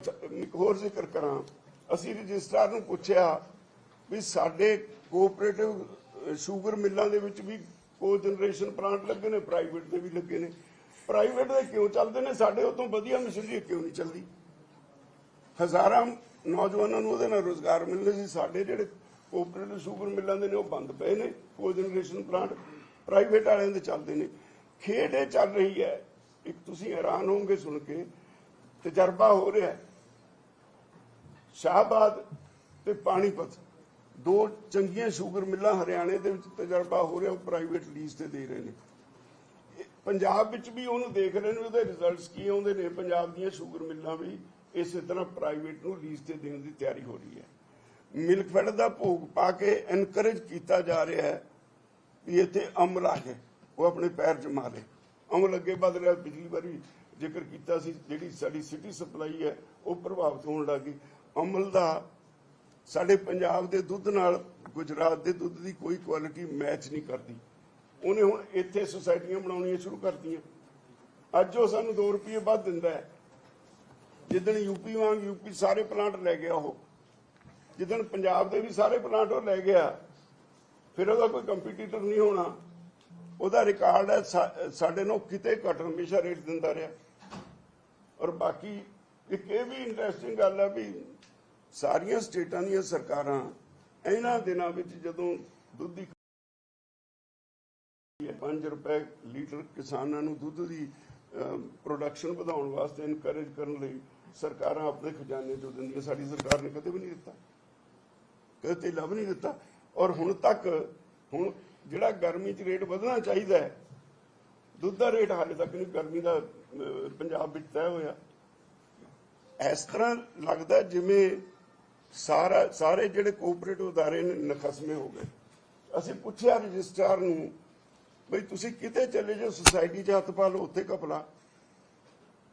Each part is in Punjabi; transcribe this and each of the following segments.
ਇੱਕ ਹੋਰ ਜ਼ਿਕਰ ਕਰਾਂ। ਅਸੀਂ ਰਜਿਸਟਰਾਰ ਨੂੰ ਪੁੱਛਿਆ ਵੀ ਸਾਡੇ ਕੋਆਪਰੇਟਿਵ ਸ਼ੂਗਰ ਮਿੱਲਾਂ ਦੇ ਵਿੱਚ ਵੀ ਕੋ ਜਨਰੇਸ਼ਨ ਪਲਾਂਟ ਲੱਗੇ ਨੇ ਪ੍ਰਾਈਵੇਟ ਦੇ ਵੀ ਲੱਗੇ ਨੇ। ਪ੍ਰਾਈਵੇਟ ਦੇ ਕਿਉਂ ਚੱਲਦੇ ਨੇ? ਸਾਡੇ ਉਤੋਂ ਵਧੀਆ ਮਸ਼ੀਨਰੀ ਕਿਉਂ ਨਹੀਂ ਚੱਲਦੀ? ਹਜ਼ਾਰਾਂ ਨੌਜਵਾਨਾਂ ਨੂੰ ਉਹਦੇ ਨਾਲ ਰੋਜ਼ਗਾਰ ਮਿਲਦੇ ਸੀ। ਸਾਡੇ ਜਿਹੜੇ ਕੋਆਪਰੇਟਿਵ ਸ਼ੂਗਰ ਮਿੱਲਾਂ ਦੇ ਨੇ, ਉਹ ਬੰਦ ਪਏ ਨੇ ਕੋ ਜਨਰੇਸ਼ਨ ਪਲਾਂਟ ਪ੍ਰਾਈਵੇਟ ਵਾਲਿਆਂ ਦੇ ਚੱਲਦੇ ਨੇ। ਖੇਡ ਇਹ ਚੱਲ ਰਹੀ ਹੈ। ਇੱਕ ਤੁਸੀਂ ਹੈਰਾਨ ਹੋਵੋਗੇ ਸੁਣ ਕੇ, ਤਜਰਬਾ ਹੋ ਰਿਹਾ ਹੈ। ਸ਼ਾਹਬਾਦ ਤੇ ਪਾਣੀਪਤ। ਦੋ ਚੰਗੀਆਂ ਸ਼ੂਗਰ ਮਿੱਲਾਂ ਹਰਿਆਣੇ ਦੇ ਵਿੱਚ ਤਜਰਬਾ ਹੋ ਰਿਹਾ, ਉਹ ਪ੍ਰਾਈਵੇਟ ਲੀਜ਼ ਤੇ ਦੇ ਰਹੇ ਨੇ। ਪੰਜਾਬ ਵਿੱਚ ਵੀ ਉਹਨੂੰ ਦੇਖ ਰਹੇ ਨੇ, ਉਹਦੇ ਰਿਜ਼ਲਟਸ ਕੀ ਆਉਂਦੇ ਨੇ ਪੰਜਾਬ ਦੀਆਂ ਸ਼ੂਗਰ ਮਿੱਲਾਂ ਵੀ ਇਸੇ ਤਰ੍ਹਾਂ ਪ੍ਰਾਈਵੇਟ ਨੂੰ ਲੀਜ਼ ਤੇ ਦੇਣ ਦੀ ਤਿਆਰੀ ਹੋ ਰਹੀ ਹੈ। ਮਿਲਕਫੈਡ ਦਾ ਭੋਗ ਪਾ ਕੇ ਐਨਕਰੇਜ ਕੀਤਾ ਜਾ ਰਿਹਾ ਹੈ ਵੀ ਇੱਥੇ ਅਮਲ ਆ ਕੇ, ਉਹ ਆਪਣੇ ਪੈਰ ਜਮਾ ਲੇ ਅਮਲ ਅੱਗੇ ਵਧ ਰਿਹਾ, ਪਿਛਲੀ ਵਾਰੀ ਜ਼ਿਕਰ ਕੀਤਾ ਸੀ, ਜਿਹੜੀ ਸਾਡੀ ਸਿਟੀ ਸਪਲਾਈ ਹੈ, ਉਹ ਪ੍ਰਭਾਵਿਤ ਹੋਣ ਲੱਗੀ ਅਮਲ ਦਾ ਸਾਡੇ ਪੰਜਾਬ ਦੇ ਦੁੱਧ ਨਾਲ ਗੁਜਰਾਤ ਦੇ ਦੁੱਧ ਦੀ ਕੋਈ ਕੁਆਲਿਟੀ ਮੈਚ ਨਹੀਂ ਕਰਦੀ। ਉਹਨੇ ਹੁਣ ਇੱਥੇ ਸੁਸਾਇਟੀਆਂ ਬਣਾਉਣੀਆਂ ਸ਼ੁਰੂ ਕਰਤੀਆਂ। ਅੱਜ ਉਹ ਸਾਨੂੰ 2 ਰੁਪਏ ਵੱਧ ਦਿੰਦਾ ਹੈ। ਜਿੱਦਣ ਯੂਪੀ ਵਾਂਗ ਯੂਪੀ ਸਾਰੇ ਪਲਾਂਟ ਲੈ ਗਿਆ ਉਹ। ਜਿੱਦਣ ਪੰਜਾਬ ਦੇ ਵੀ ਸਾਰੇ ਪਲਾਂਟ ਉਹ ਲੈ ਗਿਆ, ਫਿਰ ਉਹਦਾ ਕੋਈ ਕੰਪੀਟੀਟਰ ਨਹੀਂ ਹੋਣਾ। ਉਹਦਾ ਰਿਕਾਰਡ ਹੈ ਸਾਡੇ ਨੂੰ ਕਿਤੇ ਘੱਟ ਹਮੇਸ਼ਾ ਰੇਟ ਦਿੰਦਾ ਰਿਹਾ। ਔਰ ਬਾਕੀ ਇੱਕ ਇਹ ਵੀ ਇੰਟਰਸਟਿੰਗ ਗੱਲ ਹੈ ਵੀ ਸਾਰੀਆਂ ਸਟੇਟਾਂ ਦੀਆਂ ਸਰਕਾਰਾਂ ਇਹਨਾਂ ਦਿਨਾਂ ਵਿੱਚ ਜਦੋਂ ਦੁੱਧ ਦੀ 5 ਰੁਪਏ ਲੀਟਰ ਕਿਸਾਨਾਂ ਨੂੰ ਦੁੱਧ ਦੀ ਪ੍ਰੋਡਕਸ਼ਨ ਵਧਾਉਣ ਵਾਸਤੇ ਇਨਕਰੇਜ ਕਰਨ ਲਈ ਸਰਕਾਰਾਂ ਆਪਣੇ ਖਜ਼ਾਨੇ ਚੋਂ ਦਿੰਦੀਆਂ। ਸਾਡੀ ਸਰਕਾਰ ਨੇ ਕਦੇ ਵੀ ਨਹੀਂ ਦਿੱਤਾ। ਕਦੇ ਤੇ ਲੱਭ ਨਹੀਂ ਦਿੱਤਾ। ਔਰ ਹੁਣ ਤੱਕ, ਹੁਣ ਜਿਹੜਾ ਗਰਮੀ 'ਚ ਰੇਟ ਵਧਣਾ ਚਾਹੀਦਾ ਹੈ, ਦੁੱਧ ਦਾ ਰੇਟ ਹਾਲੇ ਤੱਕ ਨਹੀਂ, ਗਰਮੀ ਦਾ ਪੰਜਾਬ ਵਿੱਚ ਤੈਅ ਹੋਇਆ। ਇਸ ਤਰ੍ਹਾਂ ਲੱਗਦਾ ਜਿਵੇਂ ਸਾਰਾ, ਸਾਰੇ ਜਿਹੜੇ ਕੋਆਪਰੇਟਿਵ ਅਦਾਰੇ ਨੇ, ਨਖਸਮੇ ਹੋ ਗਏ। ਅਸੀਂ ਪੁੱਛਿਆ ਰਜਿਸਟਰਾਰ ਨੂੰ, ਬਈ ਤੁਸੀਂ ਕਿਤੇ ਚਲੇ ਜਾਓ ਸੁਸਾਇਟੀ 'ਚ ਹੱਥ ਪਾ ਲਓ, ਉੱਥੇ ਕਪਲਾ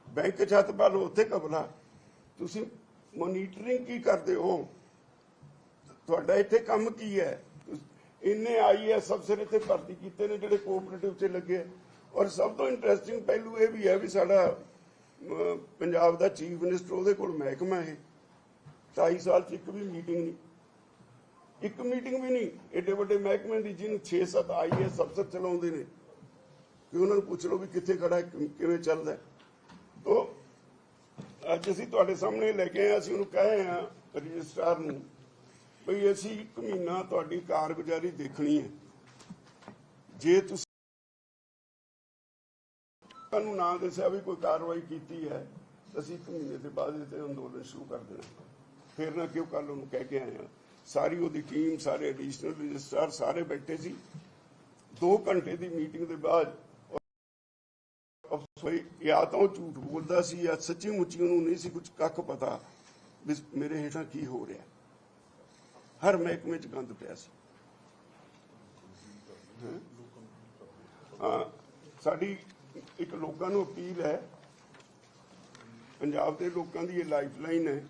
ਬੈਂਕ 'ਚ ਹੱਥ ਪਾ ਲਓ, ਉੱਥੇ ਕਪਲਾ ਤੁਸੀਂ ਮੋਨੀਟਰਿੰਗ ਕੀ ਕਰਦੇ ਹੋ? ਤੁਹਾਡਾ ਇੱਥੇ ਕੰਮ ਕੀ ਹੈ? ਇੰਨੇ ਆਈਐਸ ਅਫਸਰ ਇੱਥੇ ਭਰਤੀ ਕੀਤੇ ਨੇ ਜਿਹੜੇ ਕੋਆਪਰੇਟਿਵ 'ਚ ਲੱਗੇ। ਔਰ ਸਭ ਤੋਂ ਇੰਟਰਸਟਿੰਗ ਪਹਿਲੂ ਇਹ ਵੀ ਹੈ ਵੀ ਸਾਡਾ ਪੰਜਾਬ ਦਾ ਚੀਫ ਮਿਨਿਸਟਰ ਉਹਦੇ ਕੋਲ ਮਹਿਕਮਾ ਹੈ 2.5 ਸਾਲ 'ਚ ਇੱਕ ਵੀ ਮੀਟਿੰਗ ਨਹੀਂ। ਇੱਕ ਮੀਟਿੰਗ ਵੀ ਨਹੀਂ। ਏਡੇ ਵੱਡੇ ਮਹਿਕਮੇ ਦੀ ਜਿਹਨੂੰ 6-7 ਆਈਐਸ ਅਫਸਰ ਚਲਾਉਂਦੇ ਨੇ। ਕਿ ਉਹਨਾਂ ਨੂੰ ਪੁੱਛ ਲਓ ਵੀ ਕਿੱਥੇ ਖੜਾ ਹੈ ਕਿਵੇਂ ਚੱਲਦਾ। ਹੈ। ਅੱਜ ਅਸੀਂ ਤੁਹਾਡੇ ਸਾਹਮਣੇ ਲੈ ਕੇ ਆਏ ਅਸੀਂ ਉਹਨੂੰ ਕਹੇ ਆ ਰਜਿਸਟਰਾਰ ਨੂੰ ਵੀ ਅਸੀਂ ਇੱਕ ਮਹੀਨਾ ਤੁਹਾਡੀ ਕਾਰਗੁਜ਼ਾਰੀ ਦੇਖਣੀ ਹੈ। ਜੇ ਤੁਸੀਂ ਤੁਹਾਨੂੰ ਨਾ ਦੱਸਿਆ ਵੀ ਕੋਈ ਕਾਰਵਾਈ ਕੀਤੀ ਹੈ ਤਾਂ ਅਸੀਂ ਇੱਕ ਮਹੀਨੇ ਦੇ ਬਾਅਦ ਇਹ ਅੰਦੋਲਨ ਸ਼ੁਰੂ ਕਰ ਦੇਣਾ। ਫਿਰ ਨਾ ਕਿਉਂ ਕੱਲ ਉਹਨੂੰ ਕਹਿ ਕੇ ਆਏ ਸਾਰੀ ਉਹਦੀ ਟੀਮ ਸਾਰੇ ਐਡੀਸ਼ਨਲ ਰਜਿਸਟਰਾਰ ਸਾਰੇ ਬੈਠੇ ਸੀ। 2 ਘੰਟੇ ਦੀ ਮੀਟਿੰਗ ਦੇ ਬਾਅਦ ਅਫਸੋਈ ਜਾਂ ਤਾਂ ਉਹ ਝੂਠ ਬੋਲਦਾ ਸੀ ਜਾਂ ਸੱਚੀ ਮੁੱਚੀ ਉਹਨੂੰ ਨਹੀਂ ਸੀ ਕੁਝ ਕੱਖ ਪਤਾ ਵੀ ਮੇਰੇ ਹੇਠਾਂ ਕੀ ਹੋ ਰਿਹਾ। ਹਰ ਮਹਿਕਮੇ 'ਚ ਗੰਦ ਪਿਆ ਸੀ। ਹਾਂ, ਸਾਡੀ ਇੱਕ ਲੋਕਾਂ ਨੂੰ ਅਪੀਲ ਹੈ, ਪੰਜਾਬ ਦੇ ਲੋਕਾਂ ਦੀ ਇਹ ਲਾਈਫਲਾਈਨ ਹੈ,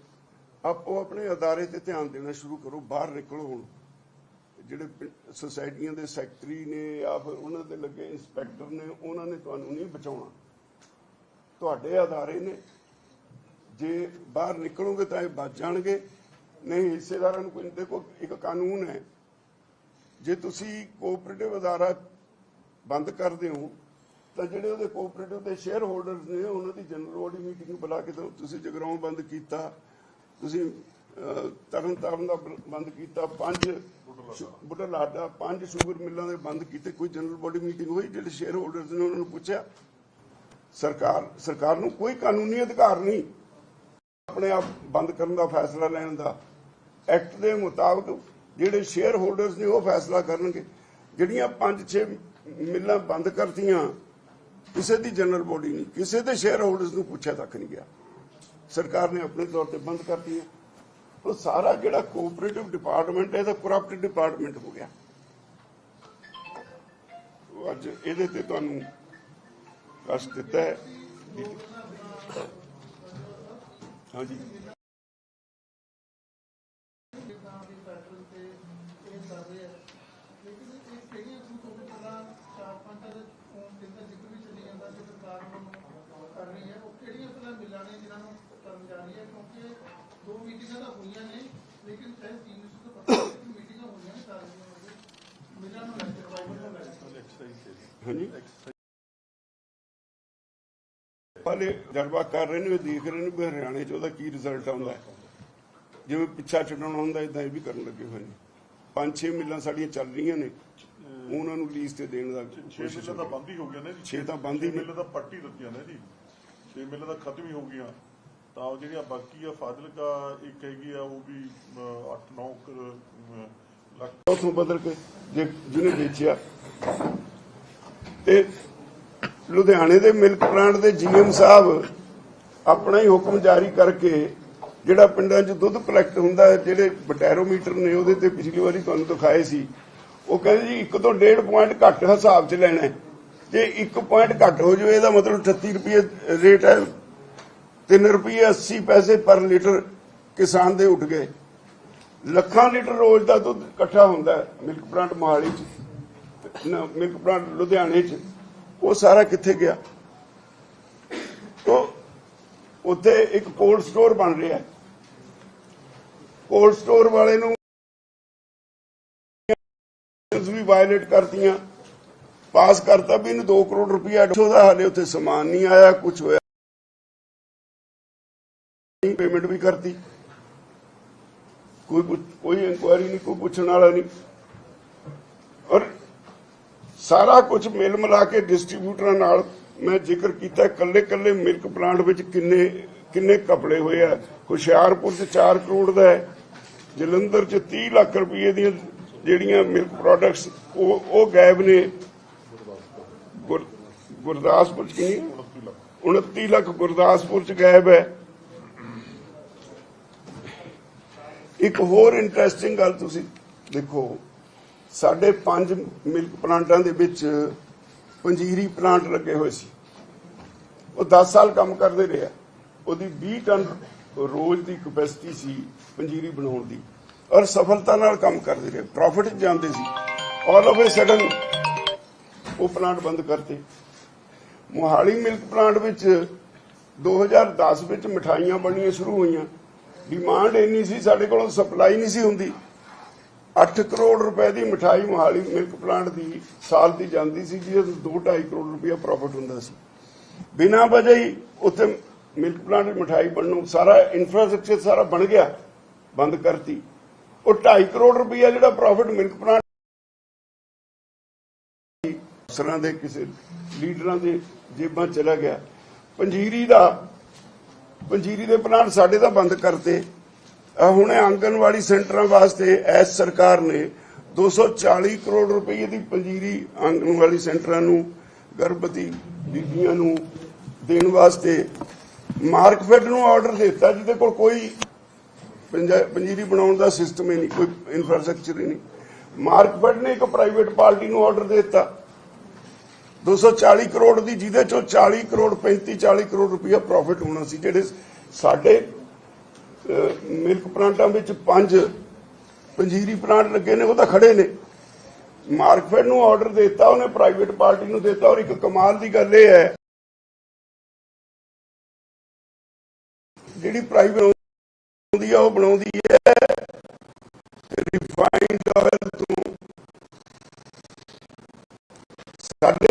ਆਪੋ ਆਪਣੇ ਅਦਾਰੇ ਤੇ ਧਿਆਨ ਦੇਣਾ ਸ਼ੁਰੂ ਕਰੋ, ਬਾਹਰ ਨਿਕਲੋ ਹੁਣ। ਜਿਹੜੇ ਸੁਸਾਇਟੀਆਂ ਦੇ ਸੈਕਟਰੀ ਨੇ ਜਾਂ ਫਿਰ ਉਹਨਾਂ ਦੇ ਲੱਗੇ ਇੰਸਪੈਕਟਰ ਨੇ, ਉਹਨਾਂ ਨੇ ਤੁਹਾਨੂੰ ਨਹੀਂ ਬਚਾਉਣਾ। ਤੁਹਾਡੇ ਅਦਾਰੇ ਨੇ। ਜੇ ਬਾਹਰ ਨਿਕਲੋਗੇ ਤਾਂ ਇਹ ਬਚ ਜਾਣਗੇ। ਨਹੀਂ, ਹਿੱਸੇਦਾਰਾਂ ਨੂੰ ਕੋਈ, ਦੇਖੋ, ਇੱਕ ਕਾਨੂੰਨ ਹੈ। ਜੇ ਤੁਸੀਂ ਕੋਆਪਰੇਟਿਵ ਅਦਾਰਾ ਬੰਦ ਕਰਦੇ ਹੋ ਤਾਂ ਜਿਹੜੇ ਉਹਦੇ ਕੋਆਪਰੇਟਿਵ ਦੇ ਸ਼ੇਅਰ ਹੋਲਡਰਸ ਨੇ, ਉਹਨਾਂ ਦੀ ਜਨਰਲ ਬੋਡੀ ਮੀਟਿੰਗ ਬੁਲਾ ਕੇ ਤੁਸੀਂ ਜਗਰਾਉਂ ਬੰਦ ਕੀਤਾ, ਤੁਸੀਂ ਤਰਨ ਤਾਰਨ ਦਾ ਬੰਦ ਕੀਤਾ, ਪੰਜ ਬੁਢਲਾਡਾ, ਪੰਜ ਸ਼ੂਗਰ ਮਿੱਲਾਂ ਦੇ ਬੰਦ ਕੀਤੇ, ਕੋਈ ਜਨਰਲ ਬੋਡੀ ਮੀਟਿੰਗ ਹੋਈ ਜਿਹੜੇ ਸ਼ੇਅਰ ਹੋਲਡਰਸ ਨੇ ਉਹਨਾਂ ਨੂੰ ਪੁੱਛਿਆ? ਸਰਕਾਰ ਸਰਕਾਰ ਨੂੰ ਕੋਈ ਕਾਨੂੰਨੀ ਅਧਿਕਾਰ ਨਹੀਂ। ਆਪਣੇ ਆਪ ਬੰਦ ਕਰਨ ਦਾ ਫੈਸਲਾ ਲੈਣ ਦਾ। ਐਕਟ ਦੇ ਮੁਤਾਬਕ ਜਿਹੜੇ ਸ਼ੇਅਰ ਹੋਲਡਰਸ ਨੇ ਉਹ ਫੈਸਲਾ ਕਰਨਗੇ। ਜਿਹੜੀਆਂ 5-6 ਮਿੱਲਾਂ ਬੰਦ ਕਰਤੀਆਂ ਕਿਸੇ ਦੀ ਜਨਰਲ ਬੋਡੀ ਨਹੀਂ, ਕਿਸੇ ਦੇ ਸ਼ੇਅਰ ਹੋਲਡਰਸ ਨੂੰ ਪੁੱਛਿਆ ਤੱਕ ਨਹੀਂ ਗਿਆ। ਸਰਕਾਰ ਨੇ ਆਪਣੇ ਤੌਰ ਤੇ ਬੰਦ ਕਰਤੀਆਂ ਉਹ ਸਾਰਾ ਜਿਹੜਾ ਕੋਆਪਰੇਟਿਵ ਡਿਪਾਰਟਮੈਂਟ ਹੈ ਤਾਂ ਕਰਪਟ ਡਿਪਾਰਟਮੈਂਟ ਹੋ ਗਿਆ। ਅੱਜ ਇਹਦੇ ਤੇ ਤੁਹਾਨੂੰ ਕਸ਼ਟ ਦਿੱਤਾ ਹੈ। ਹਾਂਜੀ। ਇਹ ਕਰ ਰਹੇ ਆ। ਲੇਕਿਨ ਇਹ ਕਿਹੜੀਆਂ ਕੁਝ ਤੋਂ ਚਾਰ ਪੰਜ ਦੇ ਫੋਨ ਦੇ ਅੰਦਰ ਜ਼ਿਕਰ ਵੀ ਚੱਲੀ ਜਾਂਦਾ ਕਿ ਸਰਕਾਰ ਨੂੰ ਕਰ ਰਹੀ ਹੈ। ਉਹ ਕਿਹੜੀਆਂ ਪਹਿਲਾਂ ਮਿਲਾਂ ਨੇ ਜਿਨ੍ਹਾਂ ਨੂੰ ਕਰ ਜਾ ਰਹੀ ਹੈ? ਕਿਉਂਕਿ ਦੋ ਮੀਟਿੰਗਾਂ ਤਾਂ ਹੋਈਆਂ ਨੇ, ਲੇਕਿਨ ਚਾਹੇ ਟੀਮ ਨੂੰ ਤੋਂ ਪਤਾ ਹੈ ਕਿ ਮੀਟਿੰਗਾਂ ਹੋਈਆਂ ਨੇ ਸਾਰੀਆਂ ਮਿਲਾਂ ਨੂੰ ਲੈ ਕੇ ਰਿਵਾਈਵਲ ਨੂੰ ਲੈ ਕੇ। ਹਾਂਜੀ। ਪਹਿਲੇ ਜਲਵਾ ਕਰ ਰਹੇ ਨੇ ਉਹ ਦੇਖ ਰਹੇ ਨੇ ਵੀ ਹਰਿਆਣੇ ਚ ਉਹਦਾ ਕੀ ਰਿਜ਼ਲਟ ਆਉਂਦਾ ਜਿਵੇਂ ਪਿੱਛਾ ਛੱਡਣਾ ਹੁੰਦਾ ਇਦਾਂ ਇਹ ਵੀ ਕਰਨ ਲੱਗੇ ਹੋਏ ਨੇ। ਪੰਜ ਛੇ ਮਿੱਲਾਂ ਸਾਡੀਆਂ ਚੱਲ ਰਹੀਆਂ ਨੇ। ਉਹਨਾਂ ਨੂੰ ਲੀਜ਼ ਤੇ ਦੇਣ ਦਾ 6 ਕੋਸ਼ਿਸ਼ ਮਿਲਾਂ ਤਾਂ ਬੰਦ ਹੀ ਹੋ ਗਿਆ ਨੇ ਜੀ। ਛੇ ਤਾਂ ਬੰਦ ਹੀ ਨੇ। ਮਿਲਾਂ ਤਾਂ ਪੱਟੀ ਦਿੱਤੀਆਂ ਨੇ ਜੀ। 6 ਮਿਲਾਂ ਤਾਂ ਖਤਮ ਹੀ ਹੋ ਗਈਆਂ। ਤਾਂ ਉਹ ਜਿਹੜੀਆਂ ਬਾਕੀ ਆ ਫਾਜ਼ਿਲਕਾ ਇੱਕ ਹੈਗੀ ਆ ਉਹ ਵੀ 8-9 ਲੱਖ। ਉਥੋਂ ਬਦਲ ਕੇ ਜੇ ਜਿਹਨੇ ਵੇਚਿਆ। ਤੇ ਲੁਧਿਆਣੇ ਦੇ ਮਿਲਕ ਪਲਾਂਟ ਦੇ ਜੀਐਮ ਸਾਹਿਬ ਆਪਣਾ ਹੀ ਹੁਕਮ ਜਾਰੀ ਕਰਕੇ ਜਿਹੜਾ ਪਿੰਡਾਂ 'ਚ ਦੁੱਧ ਕਲੈਕਟ ਹੁੰਦਾ ਜਿਹੜੇ ਬਟੈਰੋਮੀਟਰ ਨੇ ਉਹਦੇ ਤੇ ਪਿਛਲੀ ਵਾਰੀ ਤੁਹਾਨੂੰ ਦਿਖਾਏ ਸੀ, ਉਹ ਕਹਿੰਦੇ ਜੀ 1 ਤੋਂ 1.5 ਪੁਆਇੰਟ ਘੱਟ ਹਿਸਾਬ 'ਚ ਲੈਣਾ ਜੇ 1 ਪੁਆਇੰਟ ਘੱਟ ਹੋ ਜਾਵੇ, ਇਹਦਾ ਮਤਲਬ 38 ਰੁਪਏ ਰੇਟ ਹੈ। 3 ਰੁਪਏ 80 ਪੈਸੇ ਪਰ ਲੀਟਰ ਕਿਸਾਨ ਦੇ ਉੱਠ ਗਏ। ਲੱਖਾਂ ਲੀਟਰ ਰੋਜ਼ ਦਾ ਦੁੱਧ ਇਕੱਠਾ ਹੁੰਦਾ ਮਿਲਕ ਪਲਾਂਟ ਮੋਹਾਲੀ ਚ ਮਿਲਕ ਪਲਾਂਟ ਲੁਧਿਆਣੇ ਚ, ਉਹ ਸਾਰਾ ਕਿੱਥੇ ਗਿਆ? ਤੋ, ਉੱਥੇ ਇੱਕ ਕੋਲਡ ਸਟੋਰ ਬਣ ਰਿਹਾ ਹੈ। ਕੋਲਡ ਸਟੋਰ ਵਾਲੇ ਨੂੰ ਵੀ ਵਾਇਲੇਟ ਕਰਤੀਆਂ ਪਾਸ ਕਰਤਾ ਵੀ ਇਹਨੂੰ 2 ਕਰੋੜ ਰੁਪਇਆ ਉਹਦਾ ਹਾਲੇ ਉੱਥੇ ਸਮਾਨ ਨਹੀਂ ਆਇਆ ਕੁਝ ਹੋਇਆ ਪੇਮੈਂਟ ਵੀ ਕਰਤੀ। ਕੋਈ ਕੋਈ ਇਨਕੁਆਇਰੀ ਨਹੀਂ, ਕੋਈ ਪੁੱਛਣ ਵਾਲਾ ਨਹੀਂ। ਔਰ ਸਾਰਾ ਕੁਝ ਮਿਲ ਮਿਲਾ ਕੇ ਡਿਸਟ੍ਰੀਬਿਊਟਰਾਂ ਨਾਲ ਮੈਂ ਜ਼ਿਕਰ ਕੀਤਾ ਕੱਲੇ ਕੱਲੇ ਮਿਲਕ ਪਲਾਂਟ ਵਿੱਚ ਕਿੰਨੇ ਕਿੰਨੇ ਕਪੜੇ ਹੋਏ ਆ। ਹੁਸ਼ਿਆਰਪੁਰ 'ਚ 4 ਕਰੋੜ ਦਾ ਹੈ। ਜਲੰਧਰ 'ਚ 30 ਲੱਖ ਰੁਪਏ ਦੀਆਂ ਜਿਹੜੀਆਂ ਮਿਲਕ ਪ੍ਰੋਡਕਟਸ ਉਹ ਉਹ ਗਾਇਬ ਨੇ। ਗੁਰਦਾਸਪੁਰ 'ਚ ਕਿੰਨੀ? 29 ਲੱਖ ਗੁਰਦਾਸਪੁਰ 'ਚ ਗਾਇਬ ਹੈ। ਇੱਕ ਹੋਰ ਇੰਟਰਸਟਿੰਗ ਗੱਲ ਤੁਸੀਂ ਦੇਖੋ, ਸਾਡੇ ਪੰਜ ਮਿਲਕ ਪਲਾਂਟਾਂ ਦੇ ਵਿੱਚ ਪੰਜੀਰੀ ਪਲਾਂਟ ਲੱਗੇ ਹੋਏ ਸੀ। ਉਹ 10 ਸਾਲ ਕੰਮ ਕਰਦੇ ਰਿਹਾ ਉਹਦੀ 20 ਟਨ ਰੋਜ਼ ਦੀ ਕਪੈਸਿਟੀ ਸੀ ਪੰਜੀਰੀ ਬਣਾਉਣ ਦੀ। ਔਰ ਸਫਲਤਾ ਨਾਲ ਕੰਮ ਕਰਦੇ ਰਹੇ ਪ੍ਰੋਫਿਟ ਜਾਂਦੇ ਸੀ। ਆਲ ਆਫ ਅ ਸਡਨ ਉਹ ਪਲਾਂਟ ਬੰਦ ਕਰਤੇ। ਮੋਹਾਲੀ ਮਿਲਕ ਪਲਾਂਟ ਵਿੱਚ 2010 ਵਿੱਚ ਮਠਾਈਆਂ ਬਣਨੀਆਂ ਸ਼ੁਰੂ ਹੋਈਆਂ। ਡਿਮਾਂਡ ਇੰਨੀ ਸੀ, ਸਾਡੇ ਕੋਲ ਸਪਲਾਈ ਨਹੀਂ ਸੀ ਹੁੰਦੀ। 8 ਕਰੋੜ ਰੁਪਏ ਦੀ ਮਠਾਈ ਮੋਹਾਲੀ ਮਿਲਕ ਪਲਾਂਟ ਦੀ ਸਾਲ ਦੀ ਜਾਂਦੀ ਸੀ, ਜਿਹਦੇ 2.5 ਕਰੋੜ ਰੁਪਏ ਪ੍ਰੋਫਿਟ ਹੁੰਦਾ ਸੀ। ਬਿਨਾਂ ਵਜ੍ਹਾ ਹੀ ਉੱਥੇ ਮਿਲਕ ਪਲਾਂਟ ਦੀ ਮਠਾਈ ਬਣਨੋਂ ਸਾਰਾ ਇਨਫਰਾਸਟ੍ਰਕਚਰ ਸਾਰਾ ਬਣ ਗਿਆ, ਬੰਦ ਕਰਤੀ। ਉਹ 2.5 ਕਰੋੜ ਰੁਪਇਆ ਜਿਹੜਾ ਪ੍ਰੋਫਿਟ ਮਿਲਕ ਪਲਾਂਟ ਅਫਸਰਾਂ ਦੇ, ਕਿਸੇ ਲੀਡਰਾਂ ਦੇ ਜੇਬਾਂ ਚਲਾ ਗਿਆ। ਪੰਜੀਰੀ ਦਾ, ਪੰਜੀਰੀ ਦੇ ਪਲਾਂਟ ਸਾਡੇ ਤਾਂ ਬੰਦ ਕਰਤੇ। ਹੁਣ ਆਂਗਨਵਾੜੀ ਸੈਂਟਰਾਂ ਵਾਸਤੇ ਐਸ ਸਰਕਾਰ ਨੇ 240 ਕਰੋੜ ਰੁਪਏ ਦੀ ਪੰਜੀਰੀ ਆਂਗਨਵਾੜੀ ਸੈਂਟਰਾਂ ਨੂੰ, ਗਰਭਵਤੀ ਬੀਬੀਆਂ ਨੂੰ ਦੇਣ ਵਾਸਤੇ ਮਾਰਕਫੈਡ ਨੂੰ ਆਰਡਰ ਦਿੱਤਾ, ਜਿਹਦੇ ਕੋਲ ਕੋਈ ਪੰਜੀਰੀ ਬਣਾਉਣ ਦਾ ਸਿਸਟਮ ਹੀ ਨਹੀਂ, ਕੋਈ ਇਨਫਰਾਸਟ੍ਰਕਚਰ ਹੀ ਨਹੀਂ। ਮਾਰਕਫੈਡ ਨੇ ਇੱਕ ਪ੍ਰਾਈਵੇਟ ਪਾਰਟੀ ਨੂੰ ਆਰਡਰ ਦਿੱਤਾ। 240 ਕਰੋੜ ਦੀ, ਜਿਹਦੇ ਚੋਂ 40 ਕਰੋੜ 35 40 ਕਰੋੜ ਰੁਪਇਆ ਪ੍ਰੋਫਿਟ ਹੋਣਾ ਸੀ, ਜਿਹੜੇ ਸਾਡੇ ਮਿਲਕ ਪਲਾਂਟਾਂ ਵਿੱਚ ਪੰਜ ਪੰਜੀਰੀ ਪਲਾਂਟ ਲੱਗੇ ਨੇ, ਉਹ ਤਾਂ ਖੜੇ ਨੇ। ਮਾਰਕਫੈਡ ਨੂੰ ਆਰਡਰ ਦਿੱਤਾ, ਉਹਨੇ ਪ੍ਰਾਈਵੇਟ ਪਾਰਟੀ ਨੂੰ ਦਿੱਤਾ, ਔਰ ਇੱਕ ਕਮਾਲ ਦੀ ਗੱਲ ਇਹ ਹੈ ਜਿਹੜੀ ਪ੍ਰਾਈਵੇਟ ਹੁੰਦੀ ਆ ਉਹ ਬਣਾਉਂਦੀ ਹੈ। ਰਿਫਾਈਨਡ ਆਇਲ ਤੋਂ ਸਾਡੇ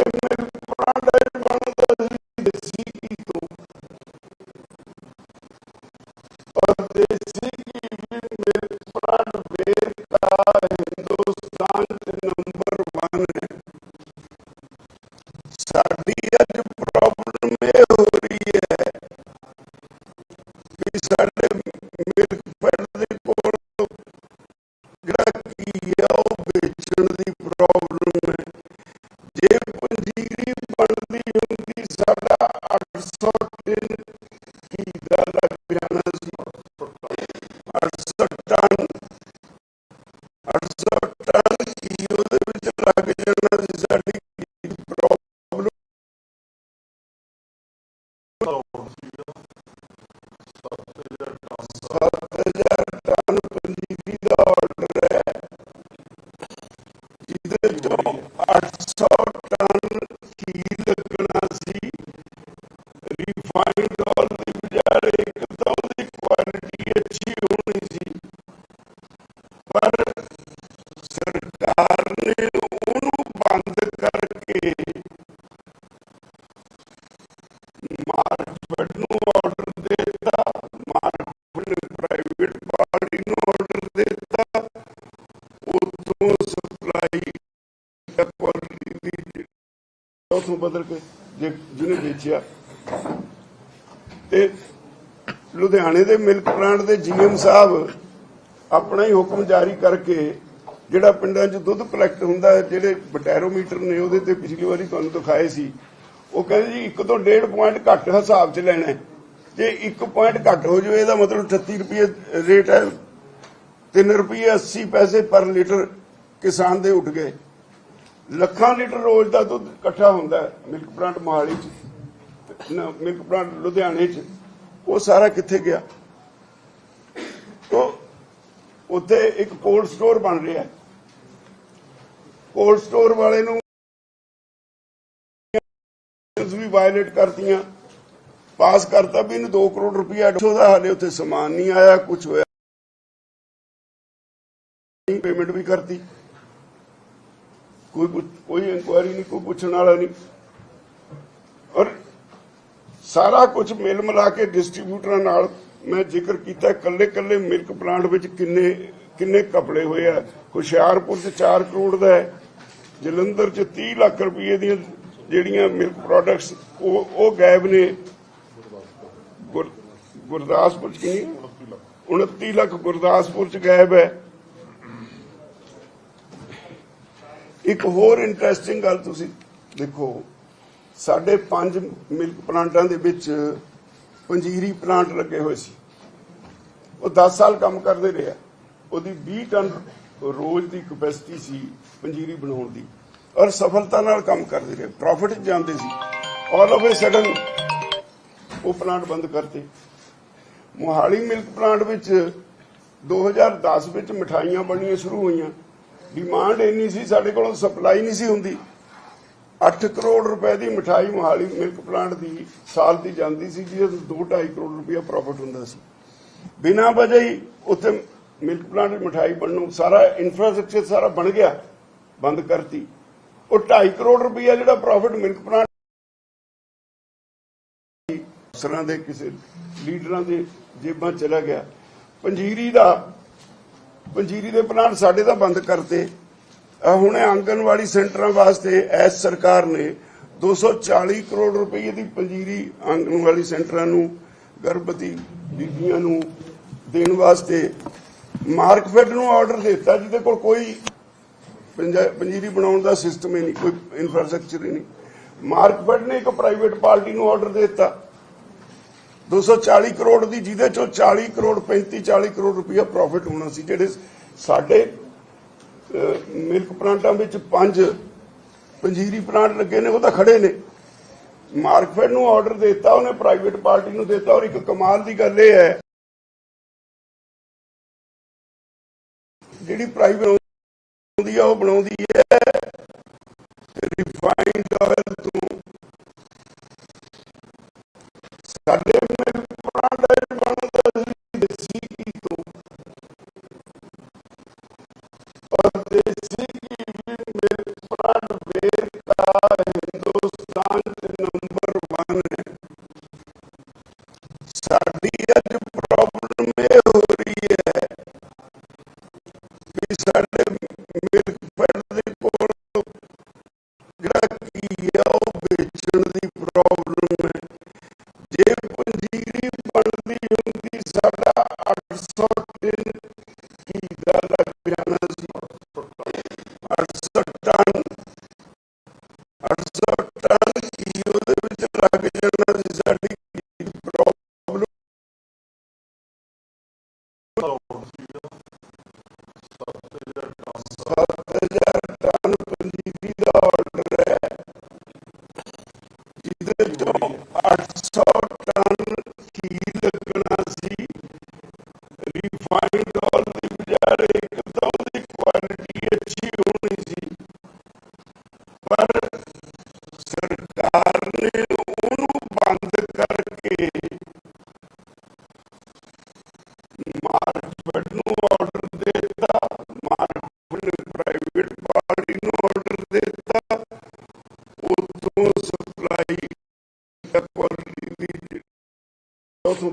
ਉਥੋਂ ਬਦਲ ਕੇ ਜੇ ਜਿਹਨੇ ਵੇਚਿਆ। ਤੇ ਲੁਧਿਆਣੇ ਦੇ ਮਿਲਕ ਪਲਾਂਟ ਦੇ ਜੀਐਮ ਸਾਹਿਬ ਆਪਣਾ ਹੀ ਹੁਕਮ ਜਾਰੀ ਕਰਕੇ ਜਿਹੜਾ ਪਿੰਡਾਂ 'ਚ ਦੁੱਧ ਕਲੈਕਟ ਹੁੰਦਾ ਜਿਹੜੇ ਬਟੈਰੋਮੀਟਰ ਨੇ ਉਹਦੇ ਤੇ ਪਿਛਲੀ ਵਾਰੀ ਤੁਹਾਨੂੰ ਦਿਖਾਏ ਸੀ, ਉਹ ਕਹਿੰਦੇ ਜੀ 1 ਤੋਂ 1.5 ਪੁਆਇੰਟ ਘੱਟ ਹਿਸਾਬ 'ਚ ਲੈਣਾ ਜੇ 1 ਪੁਆਇੰਟ ਘੱਟ ਹੋ ਜਾਵੇ, ਇਹਦਾ ਮਤਲਬ 38 ਰੁਪਏ ਰੇਟ ਹੈ। 3 ਰੁਪਏ 80 ਪੈਸੇ ਪਰ ਲੀਟਰ ਕਿਸਾਨ ਦੇ ਉੱਠ ਗਏ। ਲੱਖਾਂ ਲੀਟਰ ਰੋਜ਼ ਦਾ ਦੁੱਧ ਇਕੱਠਾ ਹੁੰਦਾ ਹੈ, ਮਿਲਕ ਪਲਾਂਟ ਮੋਹਾਲੀ 'ਚ ਮਿਲਕ ਪਲਾਂਟ ਲੁਧਿਆਣੇ 'ਚ, ਉਹ ਸਾਰਾ ਕਿੱਥੇ ਗਿਆ? ਤੋ ਉੱਥੇ ਇੱਕ ਕੋਲਡ ਸਟੋਰ ਬਣ ਰਿਹਾ ਹੈ। ਕੋਲਡ ਸਟੋਰ ਵਾਲੇ ਨੂੰ ਵੀ ਵਾਇਲੇਟ ਕਰਤੀਆਂ, ਪਾਸ ਕਰਤਾ ਵੀ ਇਹਨੂੰ 2 ਕਰੋੜ ਰੁਪਇਆ ਉਹਦਾ ਹਾਲੇ ਉੱਥੇ ਸਮਾਨ ਨਹੀਂ ਆਇਆ ਕੁਝ ਹੋਇਆ ਪੇਮੈਂਟ ਵੀ ਕਰਤੀ। ਕੋਈ ਕੋਈ ਇਨਕੁਆਇਰੀ ਨਹੀਂ, ਕੋਈ ਪੁੱਛਣ ਵਾਲਾ ਨਹੀਂ। ਔਰ ਸਾਰਾ ਕੁਝ ਮਿਲ ਮਿਲਾ ਕੇ ਡਿਸਟ੍ਰੀਬਿਊਟਰਾਂ ਨਾਲ ਮੈਂ ਜ਼ਿਕਰ ਕੀਤਾ ਕੱਲੇ ਕੱਲੇ ਮਿਲਕ ਪਲਾਂਟ ਵਿੱਚ ਕਿੰਨੇ ਕਿੰਨੇ ਕਪੜੇ ਹੋਏ ਆ। ਹੁਸ਼ਿਆਰਪੁਰ 'ਚ 4 ਕਰੋੜ ਦਾ ਹੈ, ਜਲੰਧਰ 'ਚ 30 ਲੱਖ ਰੁਪਏ ਦੀਆਂ ਜਿਹੜੀਆਂ ਮਿਲਕ ਪ੍ਰੋਡਕਟਸ ਉਹ ਉਹ ਗਾਇਬ ਨੇ। ਗੁਰਦਾਸਪੁਰ 'ਚ ਕਿੰਨੀ 29 ਲੱਖ ਗੁਰਦਾਸਪੁਰ 'ਚ ਗਾਇਬ ਹੈ। ਇੱਕ ਹੋਰ ਇੰਟਰਸਟਿੰਗ ਗੱਲ ਤੁਸੀਂ ਦੇਖੋ, ਸਾਡੇ ਪੰਜ ਮਿਲਕ ਪਲਾਂਟਾਂ ਦੇ ਵਿੱਚ ਪੰਜੀਰੀ ਪਲਾਂਟ ਲੱਗੇ ਹੋਏ ਸੀ। ਉਹ 10 ਸਾਲ ਕੰਮ ਕਰਦੇ ਰਿਹਾ ਉਹਦੀ 20 ਟਨ ਰੋਜ਼ ਦੀ ਕਪੈਸਿਟੀ ਸੀ ਪੰਜੀਰੀ ਬਣਾਉਣ ਦੀ। ਔਰ ਸਫਲਤਾ ਨਾਲ ਕੰਮ ਕਰਦੇ ਰਹੇ ਪ੍ਰੋਫਿਟ ਜਾਂਦੇ ਸੀ। ਆਲ ਆਫ ਅ ਸਡਨ ਉਹ ਪਲਾਂਟ ਬੰਦ ਕਰਤੇ। ਮੋਹਾਲੀ ਮਿਲਕ ਪਲਾਂਟ ਵਿੱਚ 2010 ਵਿੱਚ ਮਠਾਈਆਂ ਬਣਨੀਆਂ ਸ਼ੁਰੂ ਹੋਈਆਂ। ਡਿਮਾਂਡ ਇੰਨੀ ਸੀ, ਸਾਡੇ ਕੋਲ ਸਪਲਾਈ ਨਹੀਂ ਸੀ ਹੁੰਦੀ। 8 ਕਰੋੜ ਰੁਪਏ ਦੀ ਮਠਾਈ ਮੋਹਾਲੀ ਮਿਲਕ ਪਲਾਂਟ ਦੀ ਸਾਲ ਦੀ ਜਾਂਦੀ ਸੀ, ਜਿਹਦੇ 2.5 ਕਰੋੜ ਰੁਪਏ ਪ੍ਰੋਫਿਟ ਹੁੰਦਾ ਸੀ। ਬਿਨਾਂ ਵਜ੍ਹਾ ਹੀ ਉੱਥੇ ਮਿਲਕ ਪਲਾਂਟ ਮਠਾਈ ਬਣਨੋਂ ਸਾਰਾ ਇਨਫਰਾਸਟ੍ਰਕਚਰ ਸਾਰਾ ਬਣ ਗਿਆ, ਬੰਦ ਕਰਤੀ। ਉਹ 2.5 ਕਰੋੜ ਰੁਪਇਆ ਜਿਹੜਾ ਪ੍ਰੋਫਿਟ ਮਿਲਕ ਪਲਾਂਟ ਅਫਸਰਾਂ ਦੇ, ਕਿਸੇ ਲੀਡਰਾਂ ਦੇ ਜੇਬਾਂ ਚਲਾ ਗਿਆ। ਪੰਜੀਰੀ ਦਾ ਪੰਜੀਰੀ ਦੇ ਪਲਾਂਟ ਸਾਡੇ ਤਾਂ ਬੰਦ ਕਰਤੇ। ਆ ਹੁਣੇ ਆਂਗਨਵਾੜੀ ਸੈਂਟਰਾਂ ਵਾਸਤੇ ਐਸ ਸਰਕਾਰ ਨੇ 240 ਕਰੋੜ ਰੁਪਏ ਦੀ ਪੰਜੀਰੀ ਆਂਗਨਵਾੜੀ ਸੈਂਟਰਾਂ ਨੂੰ, ਗਰਭਵਤੀ ਬੀਬੀਆਂ ਨੂੰ ਦੇਣ ਵਾਸਤੇ ਮਾਰਕਫੈਡ ਨੂੰ ਆਰਡਰ ਦਿੱਤਾ, ਜਿਹਦੇ ਕੋਲ ਕੋਈ ਪੰਜੀਰੀ ਬਣਾਉਣ ਦਾ ਸਿਸਟਮ ਹੀ ਨਹੀਂ, ਕੋਈ ਇਨਫਰਾਸਟ੍ਰਕਚਰ ਹੀ ਨਹੀਂ। ਮਾਰਕਫੈਡ ਨੇ ਇੱਕ ਪ੍ਰਾਈਵੇਟ ਪਾਰਟੀ ਨੂੰ ਆਰਡਰ ਦਿੱਤਾ। 240 ਕਰੋੜ ਦੀ, ਜਿਹਦੇ ਚੋਂ 40 ਕਰੋੜ 35 40 ਕਰੋੜ ਰੁਪਇਆ ਪ੍ਰੋਫਿਟ ਹੋਣਾ ਸੀ, ਜਿਹੜੇ ਸਾਡੇ ਮਿਲਕ ਪਲਾਂਟਾਂ ਵਿੱਚ ਪੰਜ ਪੰਜੀਰੀ ਪਲਾਂਟ ਲੱਗੇ ਨੇ, ਉਹ ਤਾਂ ਖੜੇ ਨੇ। ਮਾਰਕਫੈਡ ਨੂੰ ਆਰਡਰ ਦਿੱਤਾ, ਉਹਨੇ ਪ੍ਰਾਈਵੇਟ ਪਾਰਟੀ ਨੂੰ ਦਿੱਤਾ, ਔਰ ਇੱਕ ਕਮਾਲ ਦੀ ਗੱਲ ਇਹ ਹੈ, ਜਿਹੜੀ ਪ੍ਰਾਈਵੇਟ ਹੁੰਦੀ ਆ, ਉਹ ਬਣਾਉਂਦੀ ਹੈ ਰਿਫਾਈਨਡ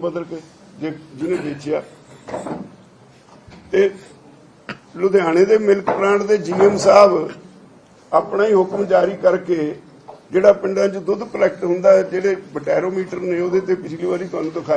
ਬਦਲ ਕੇ ਜੇ ਜਿਹਨੇ ਵੇਚਿਆ। ਤੇ ਲੁਧਿਆਣੇ ਦੇ ਮਿਲਕ ਪਲਾਂਟ ਦੇ ਜੀਐਮ ਸਾਹਿਬ ਆਪਣਾ ਹੀ ਹੁਕਮ ਜਾਰੀ ਕਰਕੇ ਜਿਹੜਾ ਪਿੰਡਾਂ 'ਚ ਦੁੱਧ ਕਲੈਕਟ ਹੁੰਦਾ ਜਿਹੜੇ ਬਟੈਰੋਮੀਟਰ ਨੇ ਉਹਦੇ ਤੇ ਪਿਛਲੀ ਵਾਰੀ ਤੁਹਾਨੂੰ ਦਿਖਾਇਆ।